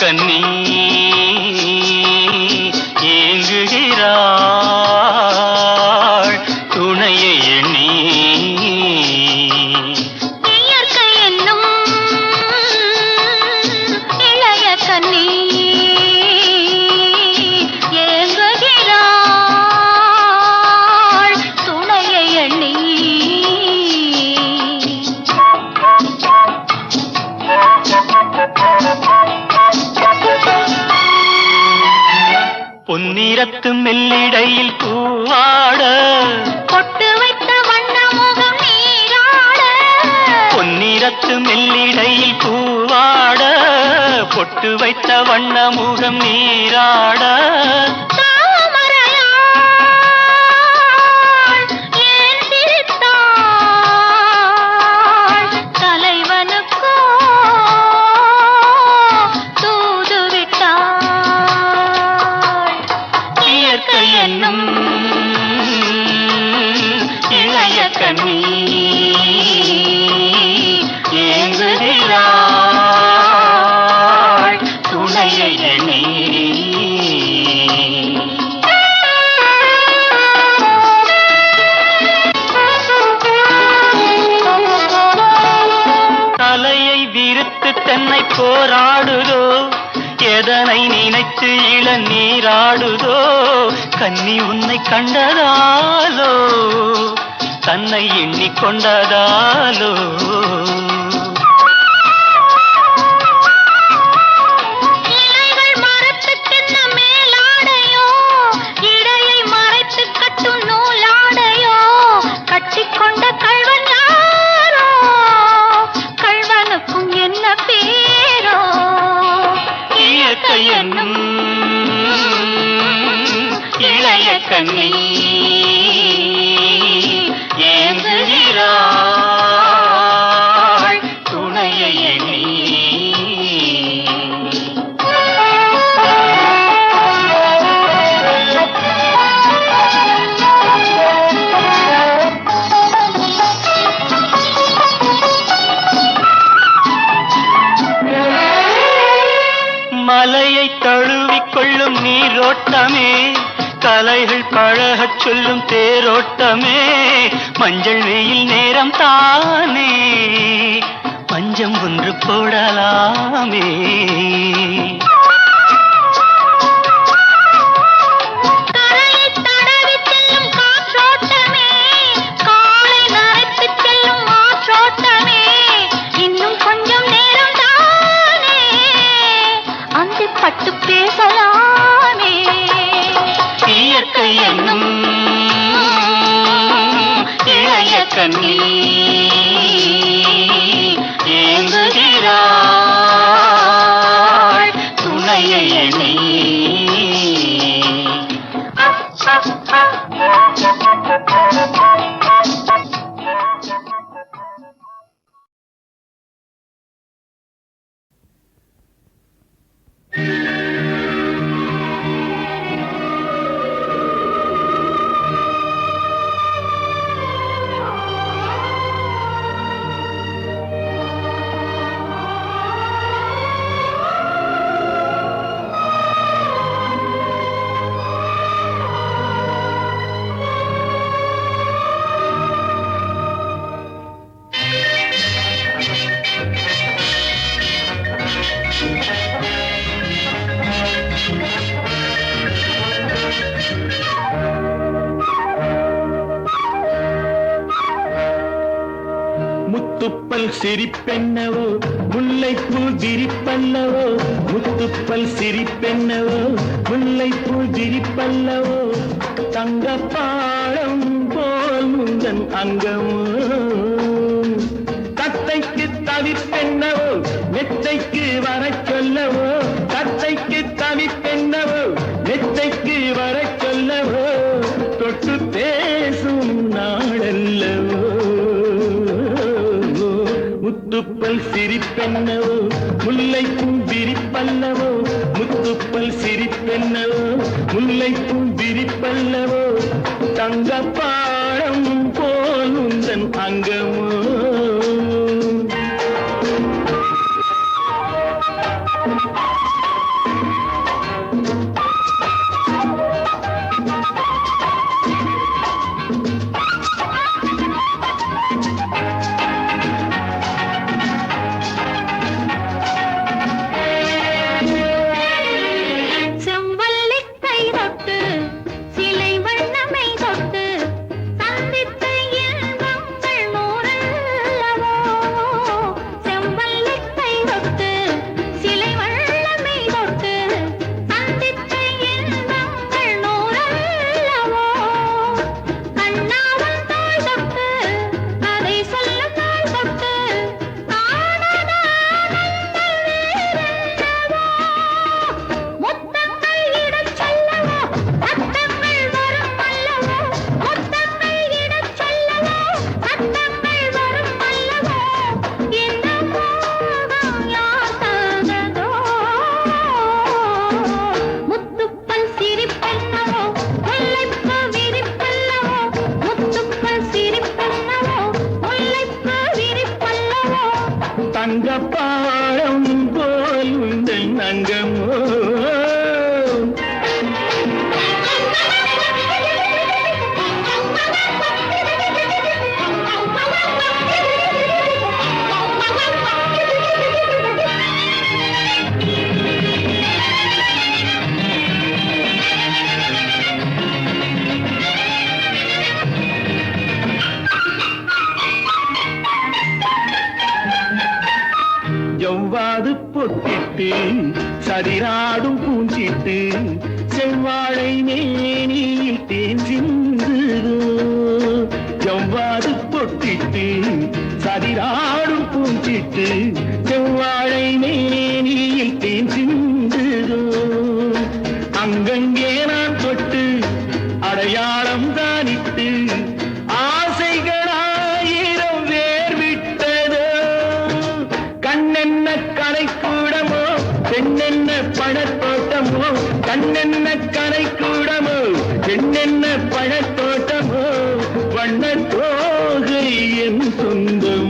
跟你。பொன்னிறத்து மெல்லிடையில் பூவாட. பொட்டு வைத்த வண்ண முகம் நீராட. பொன்னிறத்து மெல்லிடையில் பூவாட. பொட்டு வைத்த வண்ண முகம் நீராட. தலையை விரித்து தன்னை போராடுதோ? எதனை நினைத்து இள நீராடுதோ கன்னி உன்னை கண்டதாலோ? தன்னை எண்ணிக்கொண்டதாலோ కన్నీ கலைகள் பழகச் சொல்லும் தேரோட்டமே. மஞ்சள் வெயில் நேரம் தானே. பஞ்சம் ஒன்று போடலாமே. சிரிப்பென்னவோ? முல்லைப்பூ விரிப்பல்லவோ முத்துப்பல் சிரிப்பென்னவோ? முல்லைப்பூ விரிப்பல்லவோ தங்கப்பாடம் போல் முந்தன் அங்கமோ? தத்தைக்கு தவிப்பென்னவோ? நெத்தைக்கு வர சொல்லவோ? சிரிப்பென்னவோ? முல்லைப்பும் விரிப்பல்லவோ? முத்துப்பல் சிரிப்பென்னவோ? முல்லைப்பும் விரிப்பல்லவோ? தங்கப்ப பொக்கிட்டு சதிராடும் பூஞ்சிட்டு செவ்வாழை மேனியில் தேன் சிந்துதோ எவ்வாறு பொட்டிட்டு சதிராடும் பூஞ்சிட்டு செவ்வாழை மேனி வண்ண தோகை என் சொந்தம்.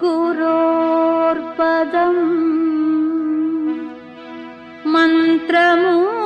गुरोर्पदम्। मन्त्रमू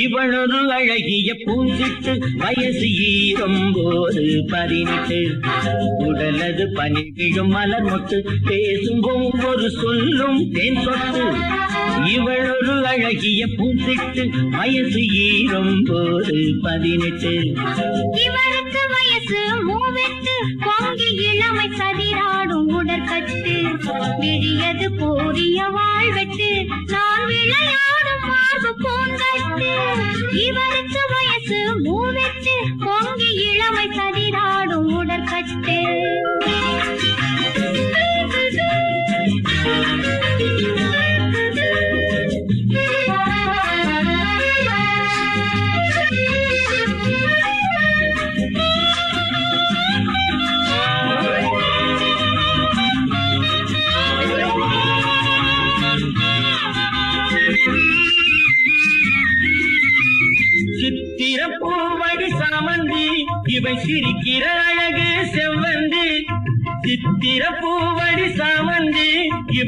இவளொரு அழகிய பூஞ்சிட்டு வயசு ஈரம்போது பதினெட்டு. உடலது பனி விழும் மலர் மொட்டு பேசும் ஒவ்வொரு சொல்லும் தேன் சொத்து இவளொரு அழகிய பூஞ்சிட்டு வயசு ஈரம்போது பதினெட்டு. இவருக்கு வயசு மூவெட்டு பொங்கி இளமை சதிராடும் உடற்கட்டு. விழியது போரிய வாழ்வெட்டு நான் விளையாடும் இவருக்கு வயசு மூவெட்டு. பொங்கி இளமை சதிராடும் உடற்கட்டு.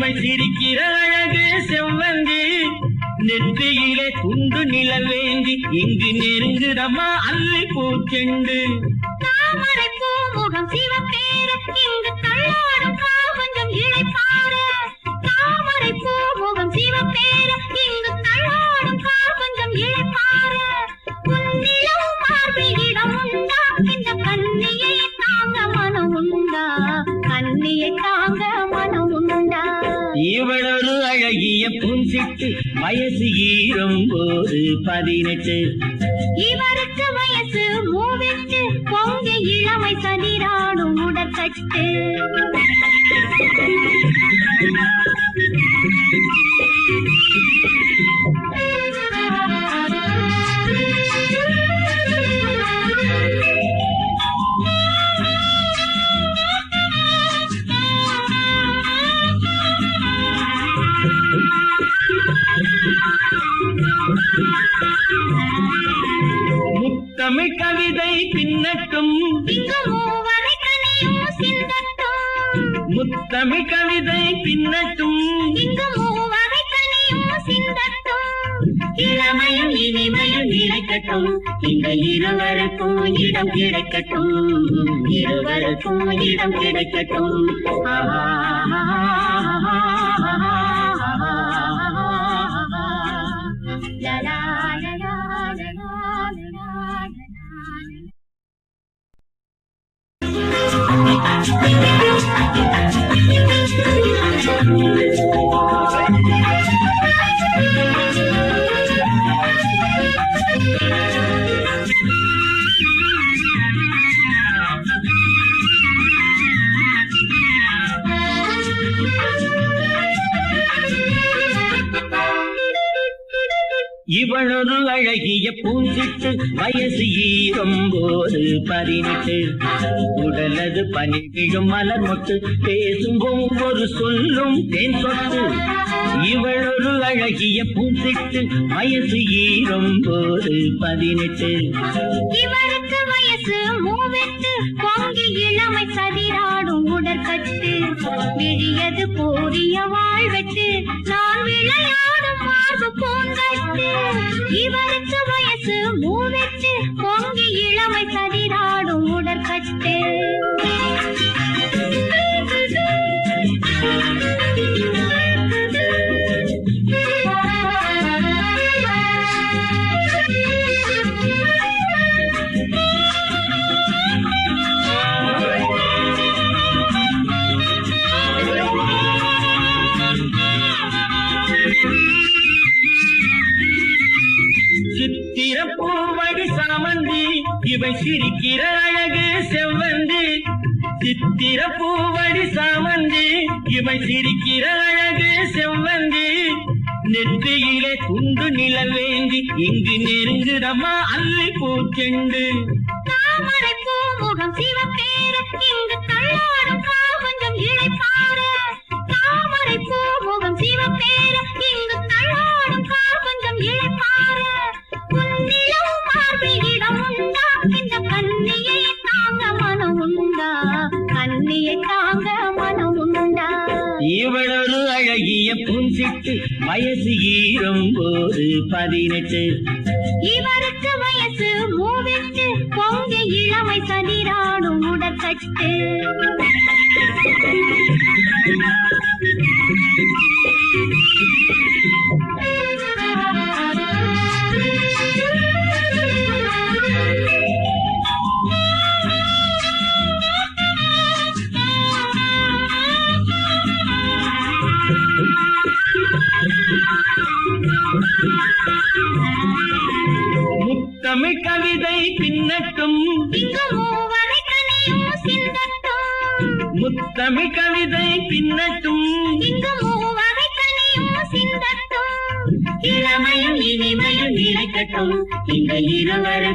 இவை சிரிக்கிற அழகு செவ்வந்தி. நெற்றியிலே குண்டு நிலவேந்தி இங்கு நெருங்குதம்மா அல்லி பூச்செண்டு வயசு ஈரும் போது பதினெட்டு. இவருக்கு வயசு மூவெட்டு. பொங்க இளமை சதிராடும் உடற்கட்டு. தமிழ் கவிதை பின்னட்டும். முத்தமிழ் கவிதை பின்னட்டும். இளமையும் இனிமையும் இழைக்கட்டும் எங்கள் இருவருக்கும் இடம் கிடைக்கட்டும். இருவருக்கும் இடம் கிடைக்கட்டும். ஆஹா. ಇವಳರು அழகிய பூஞ்சிட்டு வயசு ஈரும் போது பதினெட்டு. உடலது பனி விழும் மலர் மொட்டு பேசும் ஒவ்வொரு சொல்லும் தேன் சொட்டு ஒரு அழகிய பூஞ்சிட்டு வயசு ஈரும் போது பதினெட்டு. இவருக்கு வயசு மூவெட்டு பொங்கி இளமை சதிராடும் உடற்கட்டு. விழியது போரிய வாழ்வெட்டு நான் விளையாடும் மார்பு பூங்கட்டு இவருக்கு வயசு மூவெட்டு. பொங்கி இளமை சதிராடும் உடற்கட்டு. இவை சிரிக்கிற அழகு செவ்வந்தி. நெற்றியிலே குண்டு நிலவேந்தி. இங்கு நெருங்குதமா அல்லி பூச்செண்டு. தாமரை பூமுகம் சிவப்பேர இங்கு தள்ளாடும் கால் கொஞ்சம் இழைப்பார வயசு ஈரும் போது பதினெட்டு. இவருக்கு வயசு மூவெட்டு. பொங்க இளமை சதிராடும் உடற்கட்டு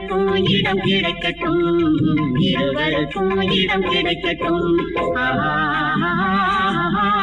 இருவருக்கும் இடம் கிடைக்கட்டும். இருவருக்கும் இடம் கிடைக்கட்டும். ஆஹா.